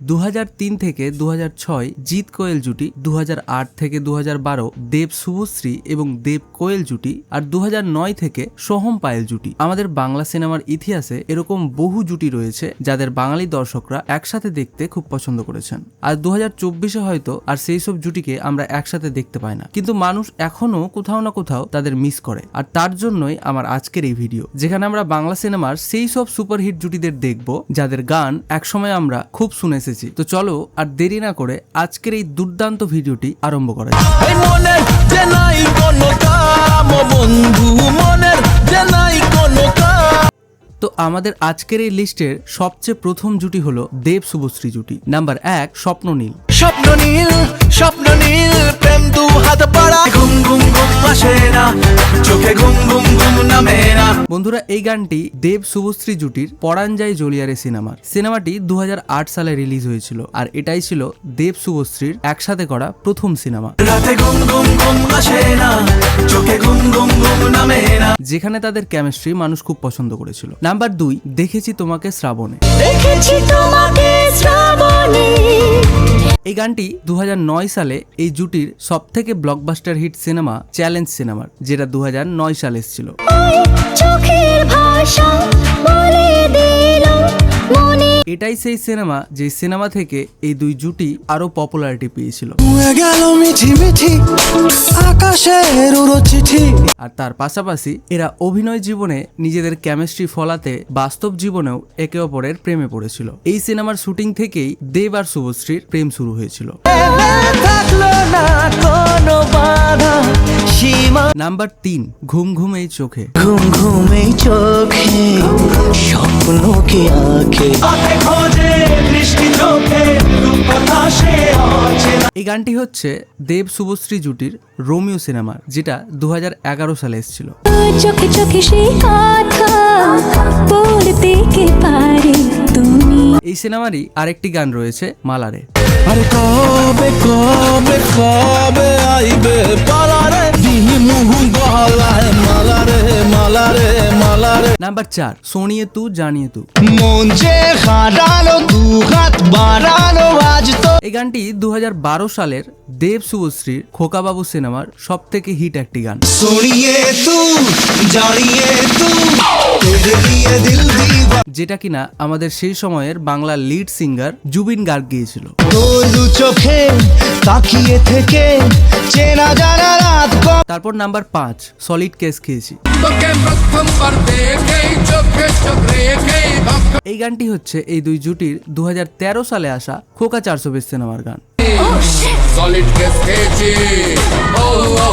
দু হাজার তিন থেকে দু জিৎ কোয়েল জুটি দু হাজার আট থেকে দু হাজার বারো দেব শুভশ্রী এবং দেব কোয়েল জুটি আর দু হাজার নয় থেকে সোহম পায়েল জুটি। আমাদের বাংলা সিনেমার ইতিহাসে এরকম বহু জুটি রয়েছে যাদের বাঙালি দর্শকরা একসাথে দেখতে খুব পছন্দ করেছেন। আর দু চব্বিশে হয়তো আর সেই সব জুটিকে আমরা একসাথে দেখতে পাই না। কিন্তু মানুষ এখনও কোথাও না কোথাও তাদের মিস করে। আর তার জন্যই আমার আজকের এই ভিডিও, যেখানে আমরা বাংলা সিনেমার সেই সব সুপারহিট জুটিদের দেখব যাদের গান একসময় আমরা খুব শুনে এসেছি। তো চলো আর দেরি না করে আজকের এই দুর্দান্ত ভিডিওটি আরম্ভ করা তো আমাদের আজকের এই লিস্টের সবচেয়ে প্রথম জুটি হলো দেব শুভশ্রী জুটি। নাম্বার এক স্বপ্ন নীল। স্বপ্ন নীল স্বপ্ন নীল প্রেম দু হাত পাড়া ঘুম ঘুম ঘুম আসে না চোখে ঘুম ঘুম ঘুম বন্ধুরা এই গানটি দেব শুভশ্রী জুটির পরাণ যায় জলিয়ারে সিনেমার। সিনেমাটি দু হাজার আট সালে রিলিজ হয়েছিল আর এটাই ছিল দেব শুভশ্রীর একসাথে করা প্রথম সিনেমা। রাতে ঘুম ঘুম ঘুম আসে না চোখে ঘুম ঘুম ঘুম নামে না। যেখানে তাদের কেমিস্ট্রি মানুষ খুব পছন্দ করেছিল। নাম্বার দুই দেখেছি তোমাকে শ্রাবণে। দেখেছি তোমাকে শ্রাবণে। এই গানটি দু হাজার নয় সালে এই জুটির সব থেকে ব্লকবাস্টার হিট সিনেমা চ্যালেঞ্জ সিনেমার যেটা দু হাজার নয় সালে এসেছিল। এটাই সেই সিনেমা যে সিনেমা থেকে এই দুই জুটি আরও পপুলারিটি পেয়েছিল। মুয়ে গেল মিঠি মিঠি। আকাশের উড়ো চিঠি আর তার পাশাপাশি এরা অভিনয় জীবনে নিজেদের কেমিস্ট্রি ফলাতে বাস্তব জীবনেও একে অপরের প্রেমে পড়েছিল। এই সিনেমার শুটিং থেকেই দেব আর শুভশ্রীর প্রেম শুরু হয়েছিল। নাম্বার তিন ঘুম ঘুম এই চোখে। ঘুম ঘুমে চোখে স্বপ্নকে আঁকে আতে খোঁজে বৃষ্টি চোখে। এই গানটি হচ্ছে দেব শুভশ্রী জুটির রোমিও সিনেমা যেটা দু এগারো সালে এসেছিল। চোখে চোখে সেই পারে তুমি। এই সিনেমারই আরেকটি গান রয়েছে মালারে। আরে কবে কবে কবে আইবে পালারে? দিহি মুহু গলায় মালারে মালারে মালারে। নাম্বার 4 সোনিয়ে তু জানিয়ে তু। মন যে খাড়ালো দু হাত বাড়ালো আজ তো। এই গানটি 2012 সালের দেব শুভশ্রীর খোকাবাবু সিনেমার সবথেকে হিট একটি গান। সোনিয়ে তু জানিয়ে তু। যেটা কিনা আমাদের সেই সময়ের বাংলা লিড সিঙ্গার জুবিন গার্গ গিয়েছিল। চোখে তাকিয়ে থেকে চেনা জানা রাত তারপর নাম্বার পাঁচ সলিড কেস খেয়েছি। এই গানটি হচ্ছে এই দুই জুটির দু হাজার তেরো সালে আসা খোকা চারশো বিশ সিনেমার গান। সলিড কেস খেয়েছি। ও ও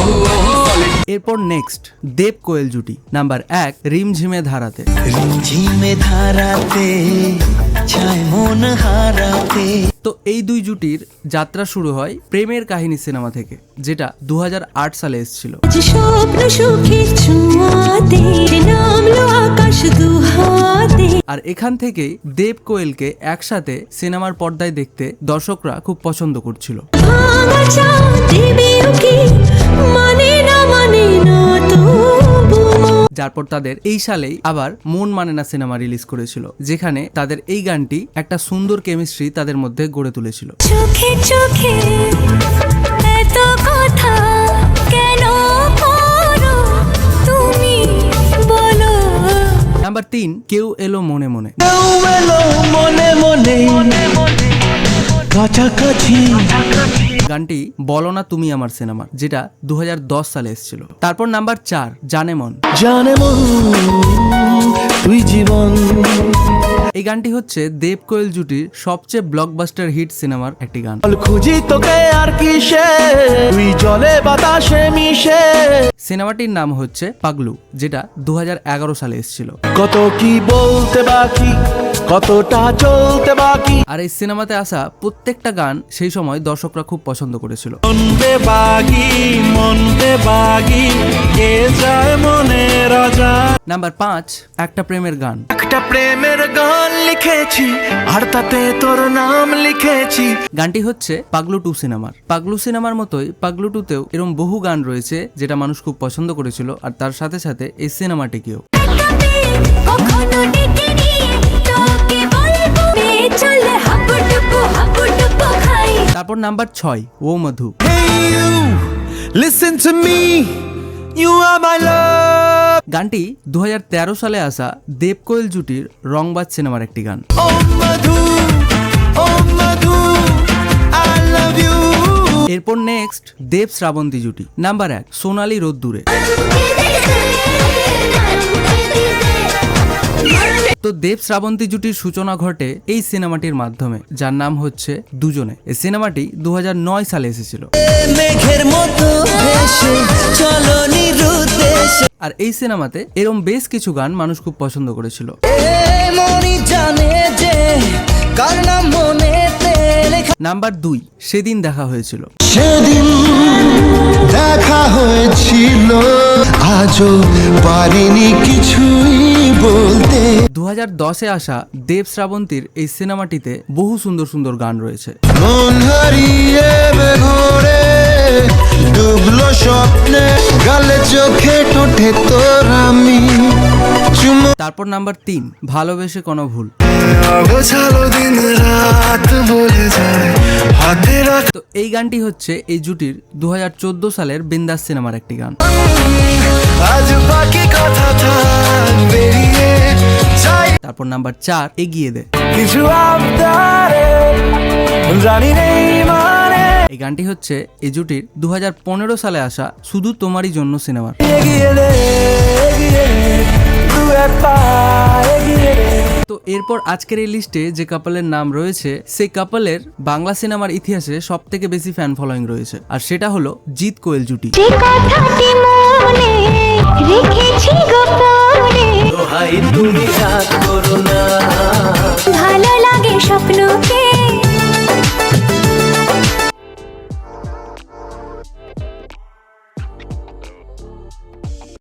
ও সলিড এরপর নেক্সট দেব কোয়েল জুটি নাম্বার এক রিমঝিমে ধারাতে। রিমঝিমে ধারাতে চায় মন হারাতে। তো এই দুই জুটির যাত্রা শুরু হয় প্রেমের কাহিনী সিনেমা থেকে যেটা দু হাজার আট সালে এসেছিল। আর এখান থেকেই দেব কোয়েলকে একসাথে সিনেমার পর্দায় দেখতে দর্শকরা খুব পছন্দ করছিল। মানে না মানে যারপর তাদের এই সালেই আবার মন মানে না সিনেমা রিলিজ করেছিল যেখানে তাদের এই গানটি একটা সুন্দর কেমিস্ট্রি তাদের মধ্যে গড়ে তুলেছিল। চোখে চোখে এত কথা কেন করো তুমি বলো? নাম্বার তিন কেউ এলো মনে মনে। মনে মনে। কাছাকাছি। গানটি বলো না তুমি আমার সিনেমা যেটা দুহাজার দশ সালে এসেছিল। তারপর নাম্বার চার জানে মন। জানে মন তুই জীবন। এই গানটি হচ্ছে দেব কোয়েল জুটির সবচেয়ে ব্লকবাস্টার হিট সিনেমার একটি গান। খুঁজি তোকে আর কিসে? তুই জলে বাতাসে মিশে। সিনেমাটির নাম হচ্ছে পাগলু যেটা দু হাজার এগারো সালে এসেছিল। কত কি বলতে বাকি? কতটা চলতে বাকি? আর এই সিনেমাতে আসা প্রত্যেকটা গান সেই সময় দর্শকরা খুব পছন্দ করেছিল। মনতে বাগি মনতে বাগি কে যায় মনে রাজা? নাম্বার পাঁচ একটা প্রেমের গান। একটা প্রেমের গান লিখেছি আর তাতে তোর নাম লিখেছি। গানটি হচ্ছে পাগলু টু সিনেমার। পাগলু সিনেমার মতোই পাগলু টুতেও এরকম বহু গান রয়েছে যেটা মানুষ খুব পছন্দ করেছিল আর তার সাথে সাথে এই সিনেমাটিকেও। চলে হাবুডুবু খাই তারপর নাম্বার ছয় ও মধু Hey you, listen to me. You are my love. গানটি দু হাজার তেরো সালে আসা দেব কোয়েল জুটির রংবাজ সিনেমার একটি গান Oh Madhu, oh Madhu, I love you. এরপর নেক্সট দেব শ্রাবন্তী জুটি নাম্বার এক সোনালি রোদ্দুরে তো দেব শ্রাবন্তী জুটির সূচনা ঘটে এই সিনেমাটির মাধ্যমে যার নাম হচ্ছে দুজনে। এই সিনেমাটি দু হাজার নয় সালে এসেছিল। মেঘের মতো চলো আর এই সিনেমাতে এরম বেশ কিছু গান মানুষ খুব পছন্দ করেছিল। নাম্বার দুই সেদিন দেখা হয়েছিল। সেদিন দেখা হয়েছিল। আজও পারিনি কিছুই। বলতে। দু দশে আসা দেব শ্রাবন্তীর এই সিনেমাটিতে বহু সুন্দর সুন্দর গান রয়েছে। মন হারিয়ে ঘরে ডুবলো স্বপ্নে গালে চোখে ঠোঁটে তোর আমি। তারপর নাম্বার তিন ভালোবেসে কোনো ভুল। অগোছালো তো এই গানটি হচ্ছে এই জুটির দু হাজার চোদ্দ সালের বিন্দাস সিনেমার একটি গান। তারপর নাম্বার চার এগিয়ে দে। কিছু জানি মানে। এই গানটি হচ্ছে এই জুটির দু হাজার পনেরো সালে আসা শুধু তোমারই জন্য সিনেমার। এরপর আজকের এই লিস্টে যে কাপালের নাম রয়েছে সেই কাপালের বাংলা সিনেমার ইতিহাসে সব থেকে বেশি ফ্যান ফলোয়িং রয়েছে। আর সেটা হলো জিৎ কোয়েল জুটি। ভালো লাগে স্বপ্নকে